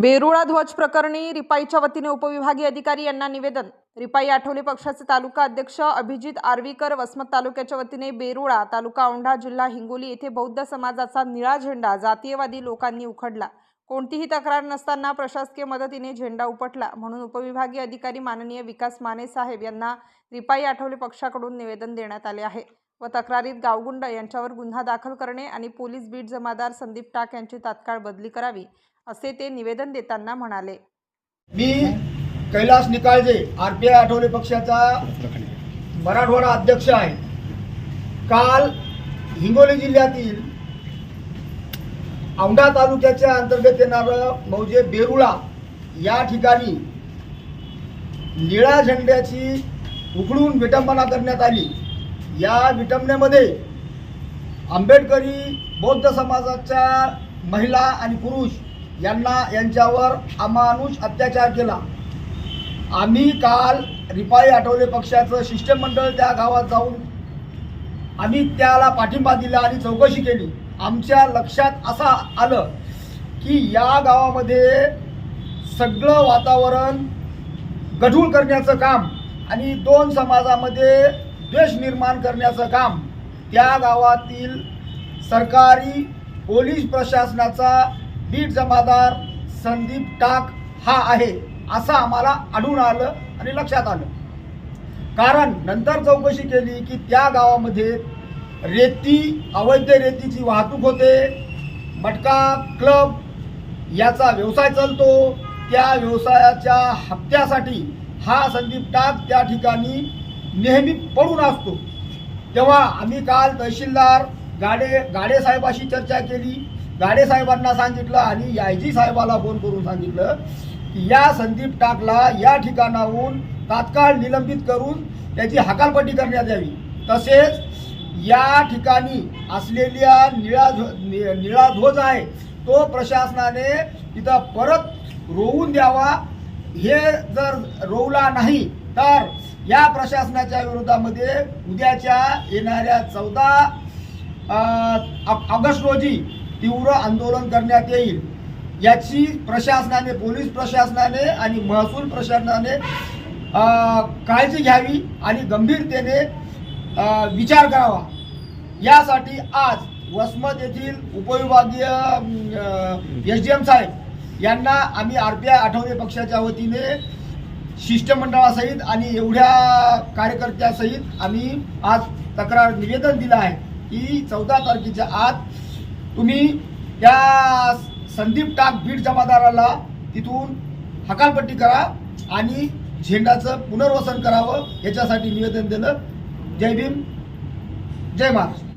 बेरुळा ध्वज प्रकरणी रिपाईच्या वतीने उपविभागीय अधिकारी यांना निवेदन. रिपाई आठवले पक्षाचे तालुका अध्यक्ष अभिजित आर्वीकर वसमत तालुक्याच्या वतीने बेरुळा तालुका औंढा जिल्हा हिंगोली येथे बौद्ध समाजाचा निळा झेंडा जातीयवादी लोकांनी उखडला. कोणतीही तक्रार नसताना प्रशासकीय मदतीने झेंडा उपटला. म्हणून उपविभागीय अधिकारी माननीय विकास माने साहेब यांना रिपाई आठवले पक्षाकडून निवेदन देण्यात आले आहे व तक्रारीत गावगुंड यांच्यावर गुन्हा दाखल करणे आणि पोलीस बीट जमादार संदीप टाक यांची तात्काळ बदली करावी. असे ते निवेदन देताना म्हणाले. मी Kailas Nikalje R P I Athawale पक्षाचा मराठवाडा अध्यक्ष आहे. काल हिंगोली जिल्ह्यातील औंढा तालुक्याच्या अंतर्गत येणारं मौजे बेरुळा या ठिकाणी निळ्या झेंड्याची उघडून विटंबना करण्यात आली. या विटंबनेमध्ये आंबेडकरी बौद्ध समाजाच्या महिला आणि पुरुष यांना यांच्यावर अमानुष अत्याचार केला. आम्ही काल रिपाई आठवले पक्षाचं शिष्टमंडळ त्या गावात जाऊन आम्ही त्याला पाठिंबा दिला आणि चौकशी केली. आमच्या लक्षात असं आलं की या गावामध्ये सगळं वातावरण गढूळ करण्याचं काम आणि दोन समाजामध्ये द्वेष निर्माण करण्याचं काम त्या गावातील सरकारी पोलीस प्रशासनाचा लीड जमादार संदीप टाक हा आहे असं आम्हाला आढळून आलं आणि लक्षात आलं. कारण नंतर चौकशी केली की त्या गावामध्ये रेती अवैध रेतीची वाहतूक होते. मटका क्लब याचा व्यवसाय चालतो. त्या व्यवसायाच्या हप्त्यासाठी हा संदीप टाक त्या ठिकाणी नेहमी पडून असतो. तेव्हा आम्ही काल तहसीलदार गाडे गाडे साहेबाशी चर्चा केली. गाडे साहेबांना सांगितलं आणि यायजी साहेबाला फोन करून सांगितलं की या संदीप टाकला या ठिकाणाहून तात्काळ निलंबित करून त्याची हकालपट्टी करण्यात यावी. तसेच या ठिकाणी असलेल्या निळा नि- निळा ध्वज आहे तो प्रशासनाने तिथं परत रोवून द्यावा. हे जर रोवला नाही तर या प्रशासनाच्या विरोधामध्ये उद्याच्या येणाऱ्या चौदा ऑगस्ट रोजी तीव्र आंदोलन करण्यात येईल. याची प्रशासनाने पोलीस प्रशासनाने आणि महसूल प्रशासनाने काळजी घ्यावी आणि गंभीरतेने विचार करावा. यासाठी आज वसमत येथील उपविभागीय एस डी एम साहेब यांना आम्ही आर पी आय आठवले पक्षाच्या वतीने शिष्टमंडळासहित आणि एवढ्या कार्यकर्त्यासहित आम्ही आज तक्रार निवेदन दिलं आहे. की चौदा तारखेच्या आत तुम्ही त्या संदीप टाक बीड जमादाराला तिथून हकालपट्टी करा आणि झेंडाचं पुनर्वसन करावं याच्यासाठी निवेदन दिलं. जय भीम. जय महाराष्ट्र.